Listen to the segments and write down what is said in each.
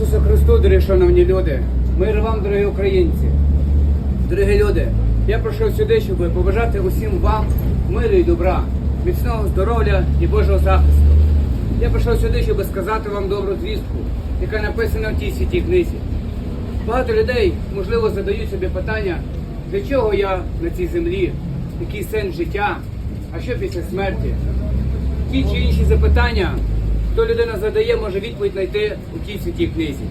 Христу, дорогі шановні люди, мир вам, дорогі українці. Дорогі люди, я прийшов сюди, щоб побажати усім вам миру і добра, міцного здоров'я і Божого захисту. Я прийшов сюди, щоб сказати вам добру звістку, яка написана в тій святій книзі. Багато людей, можливо, задають собі питання, для чого я на цій землі, який сенс життя, а що після смерті. Ті чи інші запитання, хто людина задає, може відповідь знайти у тій святій книзі.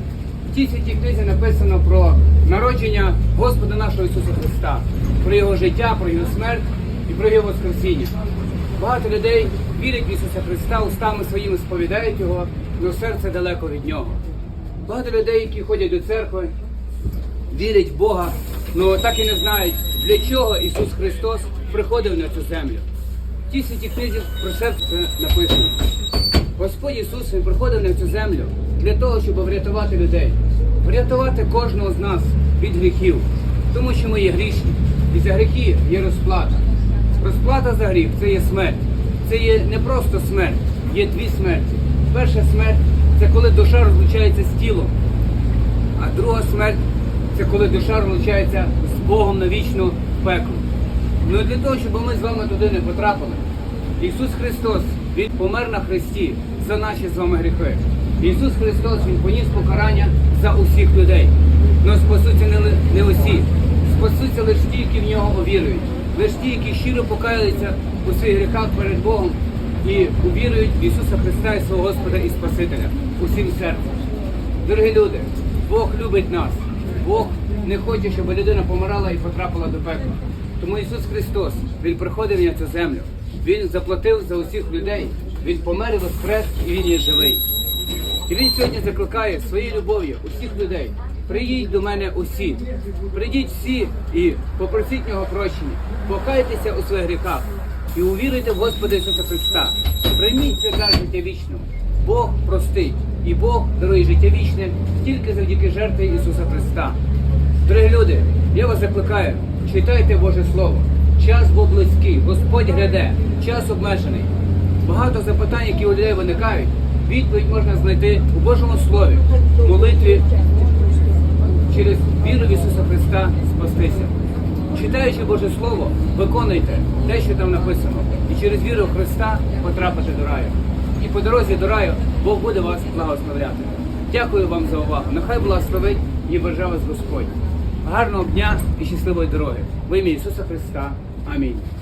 В тій святій книзі написано про народження Господа нашого Ісуса Христа, про Його життя, про Його смерть і про Його Воскресіння. Багато людей вірять в Ісуса Христа, устами своїми сповідають Його, але серце далеко від Нього. Багато людей, які ходять до церкви, вірять в Бога, але так і не знають, для чого Ісус Христос приходив на цю землю. В тій святій книзі про це написано. Господь Ісус Він приходив на цю землю для того, щоб врятувати людей, врятувати кожного з нас від гріхів, тому що ми є грішні, і за гріхи є розплата. Розплата за гріх це є смерть. Це є не просто смерть, є дві смерті. Перша смерть це коли душа розлучається з тілом. А друга смерть це коли душа розлучається з Богом навічно в пекло. Ну для того, щоб ми з вами туди не потрапили, Ісус Христос, Він помер на Христі за наші з вами гріхи. Ісус Христос Він поніс покарання за усіх людей. Но спасуться не, не усі. Спасуться лише ті, які в нього увірують. Лише ті, які щиро покаялися у своїх гріхах перед Богом і увірують в Ісуса Христа і свого Господа і Спасителя усім серцем. Дорогі люди, Бог любить нас. Бог не хоче, щоб людина помирала і потрапила до пекла. Тому Ісус Христос, Він приходив на цю землю. Він заплатив за усіх людей. Він помер і воскрес, і Він є живий. І він сьогодні закликає своєю любов'ю усіх людей. Приїдь до мене усі, прийдіть всі і попросіть нього прощення, покайтеся у своїх гріхах і увіруйте в Господа Ісуса Христа. Прийміть це життя вічного. Бог простить, і Бог дарує життя вічне тільки завдяки жертві Ісуса Христа. Дорогі люди, я вас закликаю, читайте Боже Слово. Час був близький, Господь гляде, час обмежений. Багато запитань, які у людей виникають, відповідь можна знайти у Божому Слові, в молитві через віру в Ісуса Христа спастися. Читаючи Боже Слово, виконуйте те, що там написано, і через віру в Христа потрапите до раю. І по дорозі до раю Бог буде вас благословляти. Дякую вам за увагу. Нехай благословить і береже вас Господь. Гарного дня і щасливої дороги. В ім'я Ісуса Христа. I mean,